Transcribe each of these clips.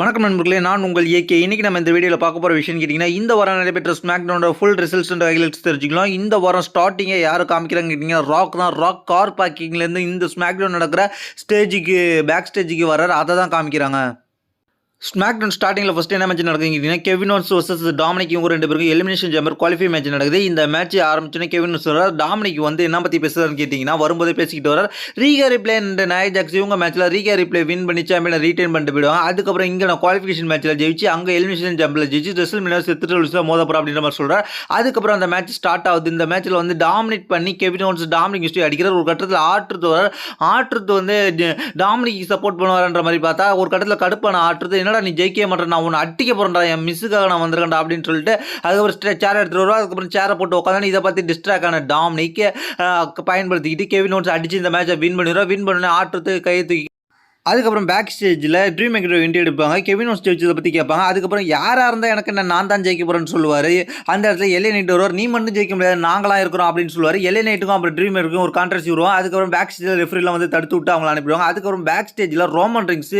வணக்கம் நண்பர்களே நான் உங்கள் ஏகே. இன்னைக்கு நம்ம இந்த வீடியோவில் பார்க்க போகிற விஷயம் கேட்டிங்கன்னா இந்த வாரம் நடைபெற்ற ஸ்மாக்டவுனோட ஃபுல் ரிசல்ட்ஸ் அண்ட் ஹைலைட்ஸ் தெரிஞ்சுக்கலாம். இந்த வாரம் ஸ்டார்டிங்கே யார் காமிக்கிறாங்க கேட்டிங்கன்னா ராக் தான். ராக் கார் பார்க்கிங்லேருந்து இந்த ஸ்மாக்டவுன் நடக்கிற ஸ்டேஜுக்கு பேக் ஸ்டேஜுக்கு வர்றாரு. அதை தான் காமிக்கிறாங்க. ஸ்மாக்டவுன் ஸ்டார்டிங்கில் ஃபஸ்ட் என்ன மேட்ச் நடக்குதுன்னு கேட்டிங்கன்னா கெவின் ஒன்ஸ் வர்சஸ் டாமினிக் இவங்க ரெண்டு பேருக்கும் எலிமினேஷன் ஜம்பர் குவாலிஃபை மேட்ச் நடக்குது. இந்த மேட்ச் ஆரம்பிச்சோன்னே கெவின் ஒன்ஸ் வர்றார். டாமினிக் வந்து என்ன பற்றி பேசுறதுன்னு கேட்டிங்கன்னா வரும்போதே பேசிக்கிட்டு வர்றார். Rhea Ripley and Nia Jax இவங்க மேட்ச்சில் ரீகா ரிப்ளே வின் பண்ணி சாம்பியனை ரீட்டைன் பண்ணிட்டு போயிடுவாங்க. அதுக்கப்புறம் இங்கே நான் குவாலிஃபிகேஷன் மேட்ச்சில் ஜெயிச்சு அங்கே எலிமினேஷன் ஜம்பில் ஜெயிச்சு ரெசல் மினிமம் செத்துட்டு மோத போகிறோம் அப்படின்ற மாதிரி சொல்கிறார் அதுக்கப்புறம் அந்த மேட்ச் ஸ்டார்ட் ஆகுது. இந்த மேட்ச்சில் வந்து டாமினேட் பண்ணி கெவின் ஒன்ஸ் டாமினிக் ஹிஸ்ட்ரி அடிக்கிறார். ஒரு கட்டத்தில் ஆற்றுத்து வர ஆற்றுத்து வந்து டாமினிக்கு சப்போர்ட் பண்ணுவார்ன்ற மாதிரி பார்த்தா ஒரு கட்டத்தில் கடுப்பான ஆற்றுத்து என்னடா நீ ஜெயிக்க மாட்டேன் நான் உன்னை அட்டிக்க போகிறேன்டா என் மிஸ்ஸுக்காக நான் வந்திருக்கேன்டா அப்படின்னு சொல்லிட்டு அதுக்கப்புறம் சேர் எடுத்துகிட்டு வருவா அதுக்கப்புறம் சேரை போட்டு உட்காந்து இதை பற்றி டிஸ்ட்ராக்ட் ஆன டாமினிக்கு பயன்படுத்திக்கிட்டு கெவின் நோட்ஸ் அடிச்சு இந்த மேட்சை வின் பண்ணிடுவோம் வின் பண்ணி ஆற்றுத்து கையை தூக்கி அதுக்கப்புறம் பேக் ஸ்டேஜில் ட்ரீம் மேக்கர் இன்டர்வியூ எடுப்பாங்க. கெவின் ஓன்ஸ் ஜெயிச்சதை பற்றி கேட்பாங்க. அதுக்கப்புறம் யாராக இருந்தால் எனக்கு என்ன நான் தான் ஜெயிக்க போகிறேன்னு சொல்லுவார். அந்த இடத்துல எல்ஏ நைட் வருவார். நீ மட்டும் ஜெயிக்க முடியாது நாங்களாம் இருக்கிறோம் அப்படின்னு சொல்லுவார். எல்ஏ நைட்டுக்கும் அப்புறம் ட்ரீம் மேக்கருக்கும் ஒரு கான்ட்ரஸ்ட் வருவோம் அதுக்கப்புறம் பேக் ஸ்டேஜில் ரெஃப்ரிலாம் வந்து தடுத்து விட்டு அவங்கள அனுப்பிடுவாங்க. அதுக்கப்புறம் பேக் ஸ்டேஜில் ரோமன் ட்ரிங்ஸ்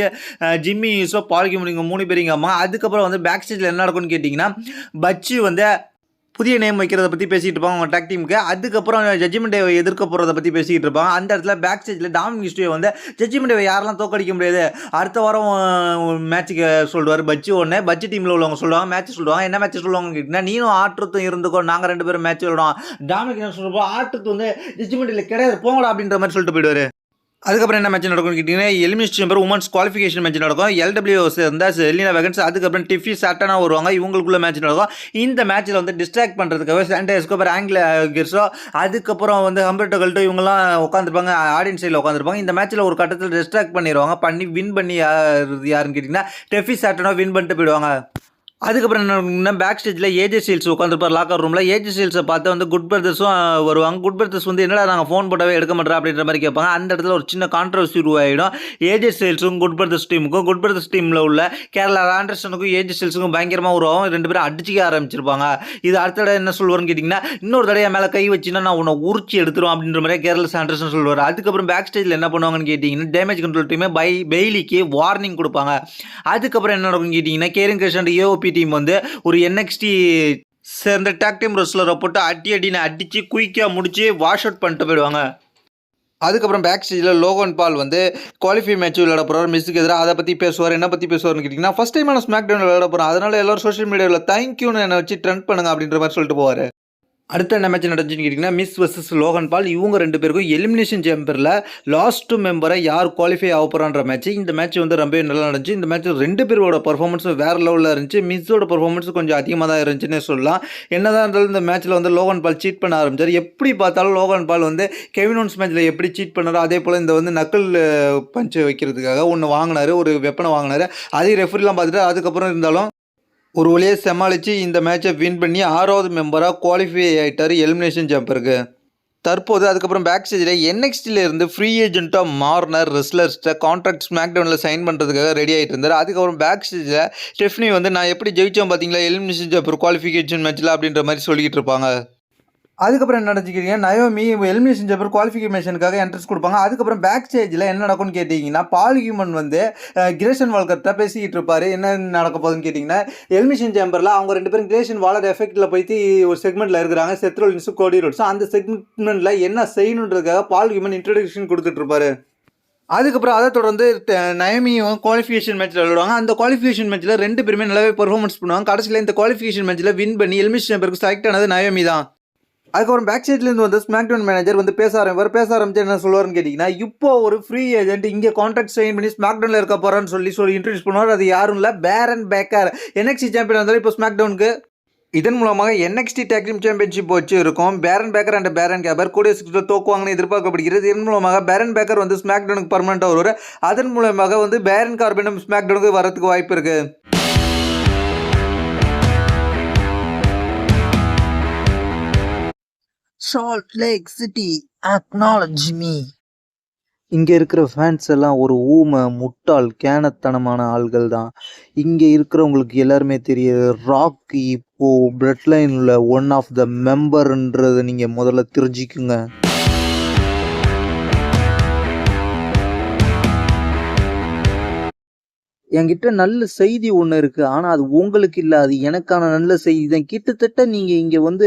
ஜிம்மி யூஸோ முடிங்க மூணு பேரிங்க அம்மா அதுக்கப்புறம் வந்து பேக் ஸ்டேஜில் என்ன நடக்கும்னு கேட்டிங்கன்னா பச்சு வந்து புதிய நேம் வைக்கிறத பற்றி பேசிகிட்டு இருப்பாங்க அவங்க டாக் டீமுக்கு அதுக்கப்புறம் ஜட்ஜ்மெண்ட் எதிர்க்க போகிறத பற்றி பேசிக்கிட்டு இருப்பாங்க. அந்த இடத்துல பேக் ஸ்டேஜில் டாமினிக் ஹிஸ்ட்ரியை வந்து ஜட்ஜ்மெண்ட் டே யாரெல்லாம் தோக்கடிக்க முடியாது. அடுத்த வாரம் மேட்ச்சுக்கு சொல்லுவார். பச்சு ஒன்று பச்சு டீமில் உள்ளவங்க சொல்லுவாங்க. மேட்ச் சொல்லுவாங்க. என்ன மேட்ச் சொல்லுவாங்க கேட்டிங்கன்னா நீனும் ஆற்றுத்தும் இருந்துக்கோ. நாங்கள் ரெண்டு பேரும் மேட்ச் விடுவோம் டாமினிக் என்ன சொல்கிறப்போ ஆற்றுத்து வந்து ஜட்ஜ்மெண்ட் கிடையாது. போங்கடா அப்படின்ற மாதிரி சொல்லிட்டு போயிடுவார். அதுக்கப்புறம் என்ன மேட்ச் நடக்கும்னு கேட்டிங்கன்னா elimination number women's qualification match நடக்கும். எல்டபிள்யூ இருந்தால் செலினா வெகன்ஸ் அதுக்கப்புறம் டிஃபி சாட்டனா வருவாங்க. இவங்களுக்குள்ள மேட்ச் நடக்கும். இந்த மேட்ச்சில் வந்து டிஸ்ட்ராக்ட் பண்ணுறதுக்காக சாண்டா எஸ்கோபர் ஆங்கில கிர்ஸோ அதுக்கப்புறம் வந்து ஹம்பர்டோ கல்ட்டோ இவங்கலாம் உட்காந்துருப்பாங்க ஆடியன்ஸ் சைடில் உட்காந்துருப்பாங்க இந்த மேட்ச்சில் ஒரு கட்டத்தில் டிஸ்ட்ராக்ட் பண்ணிடுவாங்க. பண்ணி வின் பண்ணி யார் யாருன்னு கேட்டிங்கன்னா டெஃபி சாட்டனோ வின் பண்ணிட்டு போயிடுவாங்க. அதுக்கப்புறம் என்ன பேக் ஸ்டேஜில் ஏஜே சீல்ஸ் உட்காந்துருப்பார் லாக்கர் ரூமில் ஏஜே சீல்ஸை பார்த்து வந்து குட் பிரதர்ஸும் வருவாங்க. குட் பிரதர்ஸ் வந்து என்னடா நாங்கள் ஃபோன் போட்டவே எடுக்க மாட்டோம் அப்படின்ற மாதிரி கேட்பாங்க. அந்த இடத்துல ஒரு சின்ன கான்ட்ரவர்சி உருவாகிடும் ஏஜே சீல்ஸும் குட் பிரதர்ஸ் டீமுக்கும் குட் பிரதர்ஸ் டீமில் உள்ள கேரளா ஆண்டர்சனுக்கும் ஏஜே சீல்ஸுக்கும் பயங்கரமாக உருவாகும். ரெண்டு பேரும் அடிச்சிக்க ஆரம்பிச்சிருப்பாங்க. இது அடுத்த தடவை என்ன சொல்லுவார்னு கேட்டிங்கன்னா இன்னொரு தடவை மேலே கை வச்சுன்னா நான் உன்னை உரிச்சி எடுத்துருவோம் அப்படின்ற மாதிரி கேரளா ஆண்டர்சன் சொல்லுவார். அதுக்கப்புறம் பேக் ஸ்டேஜில் என்ன பண்ணுவாங்கன்னு கேட்டிங்கன்னா டேமேஜ் கண்ட்ரோல் டீமே பை பெய்லிக்கு வார்னிங் கொடுப்பாங்க. அதுக்கப்புறம் என்ன நடக்கும்னு கேட்டிங்கன்னா கேரிங் கிருஷ்ணன் ஏஓபி டீம் வந்து ஒரு என்எக்ஸ்டி சேர்ந்த டாக் டீம் ரெஸ்லரை போட்டு அடி அடின்னு அடித்து குயிக்காக முடித்து வாஷ் அவுட் பண்ணிட்டு போயிடுவாங்க. அதுக்கப்புறம் பேக் ஸ்டேஜில் லோகன் பால் வந்து குவாலிஃபை மேட்ச் விளையாட போகிறார் மிஸ்ஸுக்கு எதிராக அதை பற்றி பேசுவார் என்ன பற்றி பேசுவார்னு கேட்டிங்கன்னா ஃபஸ்ட் டைம் நான் ஸ்மாக் டவுன் விளையாட போகிறேன் அதனால் எல்லாரும் சோஷியல் மீடியாவில் தேங்க்யூன்னு என்னை வச்சு ட்ரெண்ட் பண்ணுங்க அப்படின்ற மாதிரி சொல்லிட்டு போவார். அடுத்த என்ன மேட்ச் நடந்துச்சுன்னு கேட்டிங்கன்னா மிஸ் வர்சஸ் லோகன் பால். இவங்க ரெண்டு பேருக்கும் எலிமினேஷன் சேம்பரில் லாஸ்ட் மெம்பரை யார் குவாலிஃபை ஆக போகிறான்ற மேட்ச் இந்த மேட்ச் வந்து ரொம்பவே நல்லா நடந்துச்சு. இந்த மேட்ச் ரெண்டு பேரோட பர்ஃபார்மன்ஸும் வேறு லெவலில் இருந்துச்சு. மிஸ்ஸோட பர்ஃபார்மன்ஸ் கொஞ்சம் அதிகமாக தான் இருந்துச்சுன்னு சொல்லலாம். என்னதான் இருந்தாலும் இந்த மேட்ச்சில் வந்து லோகன் பால் சீட் பண்ண ஆரம்பிச்சார். எப்படி பார்த்தாலும் லோகன் பால் வந்து கெவினோன்ஸ் மேட்ச்சில் எப்படி சீட் பண்ணாரோ அதே போல் இந்த வந்து நக்கல் பஞ்சு வைக்கிறதுக்காக ஒன்று வாங்கினார் ஒரு வெப்பனை வாங்கினார். அதையும் ரெஃபரிலாம் பார்த்துட்டு அதுக்கப்புறம் இருந்தாலும் ஒரு வழியாக சமாளித்து இந்த மேட்சை வின் பண்ணி ஆறாவது மெம்பராக குவாலிஃபை ஆகிட்டார் எலிமினேஷன் ஜம்பருக்கு தற்போது அதுக்கப்புறம் பேக் ஸ்டேஜில் என்எக்ஸ்டிலேருந்து ஃப்ரீ ஏஜென்ட்டாக மார்னர் ரெஸ்லர்ஸ்ட்டை கான்ட்ராக்ட் ஸ்மாக் டவுனில் சைன் பண்ணுறதுக்காக ரெடி ஆகிட்டு இருந்தார். அதுக்கப்புறம் பேக் ஸ்டேஜில் ஸ்டெஃப்னி வந்து நான் எப்படி ஜெயிச்சோம் பார்த்தீங்களா எலிமினேஷன் ஜம்பர் குவாலிஃபிகேஷன் மேட்ச்சில் அப்படின்ற மாதிரி சொல்லிக்கிட்டு இருப்பாங்க. அதுக்கப்புறம் என்ன நடந்துக்கிறீங்க நயோமி எலிமினேஷன் ஜம்பர் குவாலிஃபிகேஷனுக்காக என்ட்ரன்ஸ் கொடுப்பாங்க. அதுக்கப்புறம் பேக் ஸ்டேஜில் என்ன நடக்கும்னு கேட்டிங்கன்னா பால் ஹியூமன் வந்து கிரேஷன் வால்கர்ட்ட பேசிக்கிட்டு இருப்பார். என்ன நடக்க போகுதுன்னு கேட்டிங்கன்னா எலிமினேஷன் சேம்பரில் அவங்க ரெண்டு பேரும் கிரேஷன் வாலர் எஃபெக்ட்டில் போயிட்டு ஒரு செக்மெண்ட்டில் இருக்கிறாங்க. செத்ரோலின்ஸும் கோடி ரோட்ஸும் அந்த செக்மெண்ட்டில் என்ன செய்யணுன்றதுக்காக பால் ஹியூமன் இன்ட்ரடக்ஷன் கொடுத்துட்ருப்பாரு அதுக்கப்புறம் அதை தொடர்ந்து நயமியும் குவாலிஃபிகேஷன் மேட்ச்சில் விளையாடுவாங்க. அந்த குவாலிஃபிகேஷன் மேட்ச்சில் ரெண்டு பேருமே நல்லாவே பெர்ஃபார்மன்ஸ் பண்ணுவாங்க. கடைசியில் இந்த குவாலிஃபிகேஷன் மேட்ச்சில் வின் பண்ணி எலிமினேஷன் சேம்பருக்கு செலக்ட் ஆனது நயோமி தான். அதுக்கப்புறம் பேக் சைட்லேருந்து வந்து ஸ்மாக் டவுன் மேனேஜர் வந்து பேச ஆரம்பிப்பார் பேச ஆரம்பிச்சு என்ன சொல்லுவார்னு கேட்டிங்கன்னா இப்போ ஒரு ஃப்ரீ ஏஜென்ட் இங்கே கான்ட்ராக்ட் சைன் பண்ணி ஸ்மாக் டவுனில் இருக்க போகிறான்னு சொல்லி சொல்லி இன்ட்ரடியூஸ் பண்ணுவார். அது யாரும் இல்லை பேரன் பேக்கர் என்எக்சி சாம்பியன் வந்தாலும் இப்போ ஸ்மாக் டவுனுக்கு இதன் மூலமாக என்எக்ஸ்டி டேக்டிம் சாம்பியன்ஷிப் வச்சு இருக்கும். பேரன் பேக்கர் அண்ட் பேரன் கேபர் கூடிய சீக்கிரம் தோக்குவாங்கன்னு எதிர்பார்க்கப்படுகிறது. இதன் மூலமாக பேரன் பேக்கர் வந்து ஸ்மாக் டவுனுக்கு பர்மனெண்ட்டாக வருவார். அதன் மூலமாக வந்து பேரன் கார்பினும் ஸ்மாக் டவுனுக்கு வரதுக்கு வாய்ப்பு இருக்குது Salt Lake City acknowledge me இங்கே இருக்கிற ஃபேன்ஸ் எல்லாம் ஒரு ஊமை முட்டாள் கேனத்தனமான ஆள்கள் தான். இங்கே இருக்கிறவங்களுக்கு எல்லாருமே தெரியுது ராக் இப்போ பிளட் லைனில் ஒன் ஆஃப் த மெம்பர்ன்றதை நீங்கள் முதல்ல தெரிஞ்சுக்குங்க. என்கிட்ட நல்ல செய்தி ஒன்று இருக்கு. ஆனால் அது உங்களுக்கு இல்லை அது எனக்கான நல்ல செய்தி தான். கிட்டத்தட்ட நீங்கள் இங்கே வந்து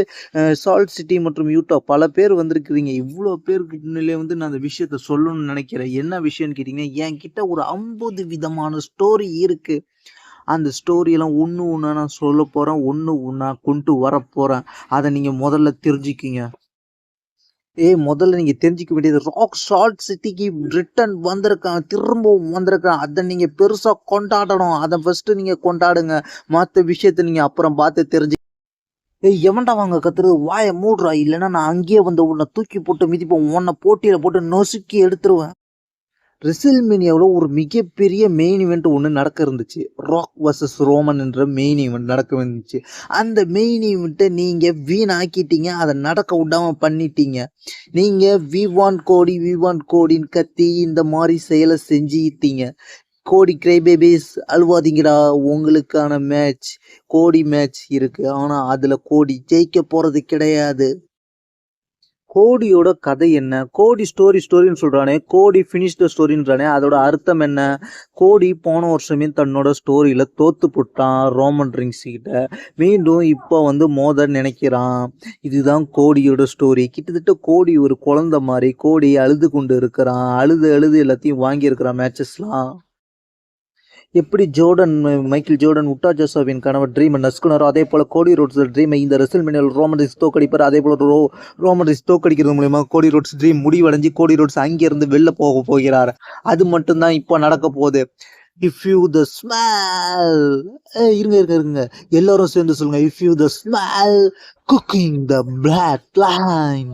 சால்ட் சிட்டி மற்றும் யூட்டா பல பேர் வந்திருக்கிறீங்க. இவ்வளோ பேருக்கு முன்னிலே வந்து நான் அந்த விஷயத்த சொல்லணும்னு நினைக்கிறேன் என்ன விஷயம்னு கேட்டிங்கன்னா என்கிட்ட ஒரு 50 விதமான ஸ்டோரி இருக்கு. அந்த ஸ்டோரியெல்லாம் ஒன்று ஒன்றா நான் சொல்ல போகிறேன் ஒன்று ஒன்றா கொண்டு வர போகிறேன் அதை நீங்கள் முதல்ல தெரிஞ்சுக்கிங்க ஏய் முதல்ல நீங்க தெரிஞ்சுக்க வேண்டியது ராக் சால்ட் சிட்டிக்கு ரிட்டர்ன் வந்திருக்கான். திரும்பவும் வந்திருக்கான். அதை நீங்க பெருசா கொண்டாடணும். அதை ஃபர்ஸ்ட்டு நீங்க கொண்டாடுங்க. மற்ற விஷயத்த நீங்க அப்புறம் பார்த்து தெரிஞ்சு ஏய் எவன்டா வாங்க கத்துறது? வாய மூடுறா. இல்லைன்னா நான் அங்கேயே வந்து உன்னை தூக்கி போட்டு மிதிப்பேன். உன்னை போட்டியில போட்டு நொசுக்கி எடுத்துருவேன். ரெசில்மேனியாவில் ஒரு மிகப்பெரிய மெயின் இவெண்ட் ஒன்று நடக்க இருந்துச்சு. ராக் வர்சஸ் ரோமன் என்ற மெயின் இவெண்ட் நடக்க இருந்துச்சு. அந்த மெயின் இவென்ட்ட நீங்கள் வீணாக்கிட்டீங்க. அதை நடக்க விடாமல் பண்ணிட்டீங்க. நீங்கள் வி வான் கோடி, வி வாண்ட் கோடின்னு கத்தி இந்த மாதிரி செயலை செஞ்சுக்கிட்டீங்க கோடி கிரை பேபீஸ் அழுவாதீங்கடா. உங்களுக்கான மேட்ச் கோடி மேட்ச் இருக்குது ஆனால் அதில் கோடி ஜெயிக்க போகிறது கிடையாது. கோடியோட கதை என்ன? கோடி ஸ்டோரி ஸ்டோரின்னு சொல்கிறானே கோடி ஃபினிஷ்டு ஸ்டோரின்றானே. அதோட அர்த்தம் என்ன? கோடி போன வருஷமே தன்னோட ஸ்டோரியில் தோத்து போட்டான் ரோமன் ரிங்ஸ் கிட்ட. மீண்டும் இப்போ வந்து மோத நினைக்கிறான். இதுதான் கோடியோட ஸ்டோரி. கிட்டத்தட்ட கோடி ஒரு குழந்த மாதிரி கோடி அழுது கொண்டு இருக்கிறான். அழுது அழுது எல்லாத்தையும் வாங்கியிருக்கிறான் மேட்சஸ்லாம். எப்படி ஜோர்டன் மைக்கேல் ஜோர்டன் உட்டா ஜோசோவின் கணவர் ட்ரீமை நசுக்குனாரோ அதே போல் கோடி ரோட்ஸ் ட்ரீமை இந்த ரெசில் ரோமன் ரிங்ஸ் தோக்கடிப்பார். அதே போல் ரோ ரோமன் தோக்கடிக்கிறது மூலியமாக கோடி ரோட்ஸ் ட்ரீம் முடிவடைஞ்சு கோடி ரோட்ஸ் அங்கேருந்து வெளில போக போகிறார். அது மட்டும்தான் இப்போ நடக்க போகுது. இஃப் யூ த ஸ்மெல் ஏய் இருங்க இருங்க இருங்க. எல்லாரும் சேர்ந்து சொல்லுங்க. If you the smell cooking the black line.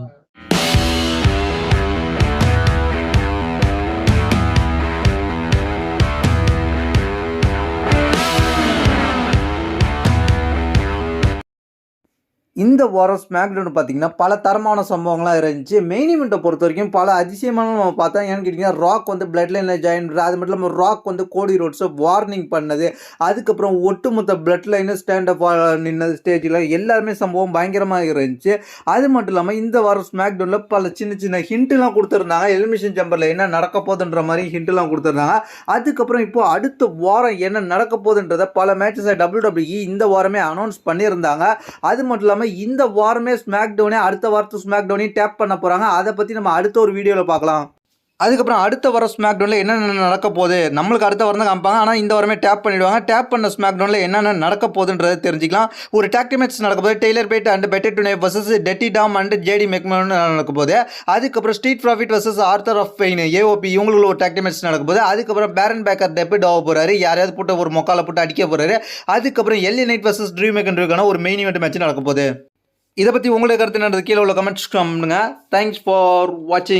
இந்த வாரம் ஸ்மாக்டவுன் பார்த்தீங்கன்னா, பல தரமான சம்பவங்களாக இருந்துச்சு. மெயின் பொறுத்த வரைக்கும் பல அதிசயமான நம்ம பார்த்தா ஏன்னு கேட்டிங்கன்னா ராக் வந்து பிளட் லைன்ல ஜாயின் பண்ணுறது அது மட்டும் இல்லாமல் ராக் வந்து கோடி ரோட்ஸை வார்னிங் பண்ணது. அதுக்கப்புறம் ஒட்டுமொத்த பிளட் லைனு ஸ்டாண்ட் அப் நின்னது ஸ்டேஜில் எல்லாருமே சம்பவம் பயங்கரமாக இருந்துச்சு. அது மட்டும் இல்லாமல் இந்த வாரம் ஸ்மாக்டவுனில் பல சின்ன சின்ன ஹிண்ட்டுலாம் கொடுத்துருந்தாங்க எலிமிஷன் சேம்பர்ல என்ன நடக்க போகுதுன்ற மாதிரி ஹிண்ட்லாம் கொடுத்துருந்தாங்க அதுக்கப்புறம் இப்போ அடுத்த வாரம் என்ன நடக்க போகுதுன்றத பல டபிள்யூ WWE இந்த வாரமே அனௌன்ஸ் பண்ணியிருந்தாங்க. அது மட்டும் இல்லாமல் இந்த வாரமே ஸ்மாக் டவுனே அடுத்த வாரத்து ஸ்மாக்டவுனையும் டேப் பண்ண போகிறாங்க அதை பற்றி நம்ம அடுத்த ஒரு வீடியோவில் பார்க்கலாம். அதுக்கப்புறம் அடுத்த வாரம் ஸ்மாக்டவுனில் என்னென்ன நடக்க போகுது? நம்மளுக்கு அடுத்த வாரம் தான் காமிப்பாங்க. ஆனால் இந்த வாரமே டேப் பண்ணிடுவாங்க. டேப் பண்ண ஸ்மாக்டவுனில் என்னென்ன நடக்க போகுதுன்றது தெரிஞ்சுக்கலாம். ஒரு டாக் மேட்ச் நடக்க போது Tyler Bate and Pete Dunne versus Teddy Tom and JD McMahon நடக்க போது அதுக்கப்புறம் ஸ்ட்ரீட் ப்ராஃபிட் வர்சஸ் ஆர்தர் ஆஃப் பெயின் ஏஓபி இவங்களுக்கு ஒரு டாக் மேட்ச் நடக்க போது அதுக்கப்புறம் பேரன் பேக்கர் டெபிட் ஆக போகிறாரு யாரையாவது போட்டு ஒரு மொக்கால போட்டு அடிக்க போகிறாரு அதுக்கப்புறம் எல்லி நைட் வர்சஸ் ட்ரூ மெக்கன்ட்ருக்கான ஒரு மெயின் இவெண்ட் மேட்ச் நடக்க போகுது. இதை பற்றி உங்களுடைய கருத்து என்னன்றது கீழே உள்ள கமெண்ட்ஸ் பண்ணுங்க. தேங்க்ஸ் ஃபார் வாட்சிங்.